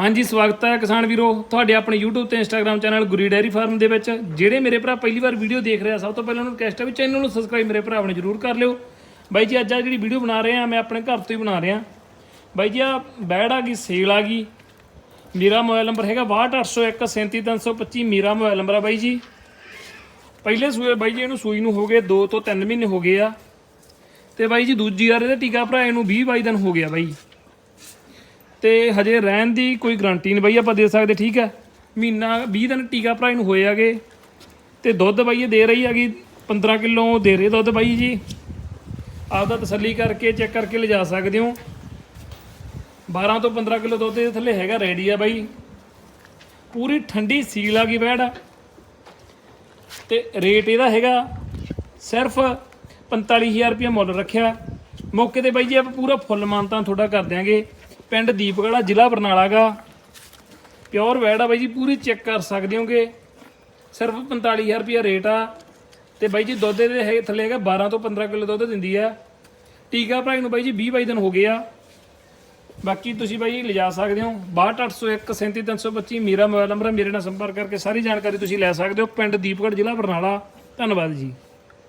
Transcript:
ਹਾਂਜੀ, ਸਵਾਗਤ ਹੈ ਕਿਸਾਨ ਵੀਰੋ। ਤੁਹਾਡੇ ਆਪਣੇ YouTube ਤੇ Instagram channel Guri dairy farm ਦੇ ਵਿੱਚ, ਜਿਹੜੇ ਮੇਰੇ ਭਰਾ ਪਹਿਲੀ ਵਾਰ ਵੀਡੀਓ ਦੇਖ ਰਿਹਾ ਸਭ ਤੋਂ ਪਹਿਲਾਂ ਉਹਨੂੰ ਰਿਕਵੈਸਟ ਹੈ ਵੀ ਚੈਨਲ ਨੂੰ ਸਬਸਕ੍ਰਾਈਬ ਮੇਰੇ ਭਰਾ ਨੇ ਜਰੂਰ ਕਰ ਲਿਓ। ਬਾਈ ਜੀ, ਅੱਜ ਆ ਜਿਹੜੀ ਵੀਡੀਓ ਬਣਾ ਰਹੇ ਆ, ਮੈਂ ਆਪਣੇ ਘਰ ਤੋਂ ਹੀ ਬਣਾ ਰਿਹਾ। ਬਾਈ ਜੀ, ਆ ਬੈੜ ਆ ਗਈ, ਸੇਲ ਆ ਗਈ। ਮੇਰਾ ਮੋਬਾਈਲ ਨੰਬਰ ਹੈਗਾ 62801 37325 ਮੇਰਾ ਮੋਬਾਈਲ ਨੰਬਰ ਆ ਬਾਈ ਜੀ। ਪਹਿਲੇ ਸੂਏ, ਬਾਈ ਜੀ, ਇਹਨੂੰ ਸੂਈ ਨੂੰ ਹੋ ਗਏ 2 ਤੋਂ 3 ਮਹੀਨੇ ਹੋ ਗਏ ਆ। ਤੇ ਬਾਈ ਜੀ, ਦੂਜੀ ਵਾਰ ਇਹਦਾ ਟੀਕਾ ਭਰਾਏ ਨੂੰ 20 22 ਦਿਨ ਹੋ ਗਿਆ ਬਾਈ। ਤੇ ਹਜੇ ਰਹਿਣ ਦੀ ਕੋਈ ਗਰੰਟੀ ਨਹੀਂ ਬਾਈ ਆਪਾਂ ਦੇ ਸਕਦੇ, ਠੀਕ ਹੈ? ਮਹੀਨਾ 20 ਦਿਨ ਟੀਕਾ ਭਰਾਏ ਨੂੰ ਹੋਏ ਆਗੇ ਤੇ ਦੁੱਧ ਬਾਈ ਇਹ ਦੇ ਰਹੀ ਹੈਗੀ 15 ਕਿਲੋ ਦੇ ਰਹੇ ਦੁੱਧ ਬਾਈ ਜੀ। ਆਪਦਾ ਤਸੱਲੀ ਕਰਕੇ ਚੈੱਕ ਕਰਕੇ ਲਿਜਾ ਸਕਦੇ ਹੋ। 12 ਤੋਂ 15 ਕਿਲੋ ਦੁੱਧ ਦੇ ਥੱਲੇ ਹੈਗਾ ਰੈਡੀ ਆ ਬਾਈ। ਪੂਰੀ ਠੰਡੀ ਸੀਲ ਆ ਗਈ ਬੈੜ ਤੇ ਰੇਟ ਇਹਦਾ ਹੈਗਾ ਸਿਰਫ 45000 ਰੁਪਏ ਮੁੱਲ ਰੱਖਿਆ। ਮੌਕੇ ਤੇ ਬਾਈ ਜੀ ਆਪਾਂ ਪੂਰਾ ਫੁੱਲ ਮਾਨਤਾ ਤੁਹਾਡਾ ਕਰ ਦਿਆਂਗੇ। ਪਿੰਡ ਦੀਪਗੜਾ ਜ਼ਿਲ੍ਹਾ ਬਰਨਾਲਾ ਗਾ। ਪਿਓਰ ਵੈੜ ਆ ਬਾਈ ਜੀ, ਪੂਰੀ ਚੈੱਕ ਕਰ ਸਕਦੇ ਹੋਗੇ। ਸਿਰਫ 45000 ਰੁਪਏ ਰੇਟ ਆ। ਤੇ ਬਾਈ ਜੀ, ਦੁੱਧ ਦੇ ਹੈ ਥੱਲੇ ਹੈਗਾ 12 ਤੋਂ 15 ਕਿਲੋ ਦੁੱਧ ਦਿੰਦੀ ਆ। ਟੀਕਾ ਭਰਾਈ ਨੂੰ ਬਾਈ ਜੀ 20 22 ਦਿਨ ਹੋ ਗਏ ਆ। ਬਾਕੀ ਤੁਸੀਂ ਬਾਈ ਲਿਜਾ ਸਕਦੇ ਹੋ। 62801 37325 ਮੇਰਾ ਮੋਬਾਈਲ ਨੰਬਰ ਹੈ ਮੇਰੇ ਨਾਲ ਸੰਪਰਕ ਕਰਕੇ ਸਾਰੀ ਜਾਣਕਾਰੀ ਤੁਸੀਂ ਲੈ ਸਕਦੇ ਹੋ। ਪਿੰਡ ਦੀਪਗੜ੍ਹ ਜ਼ਿਲ੍ਹਾ ਬਰਨਾਲਾ। ਧੰਨਵਾਦ ਜੀ।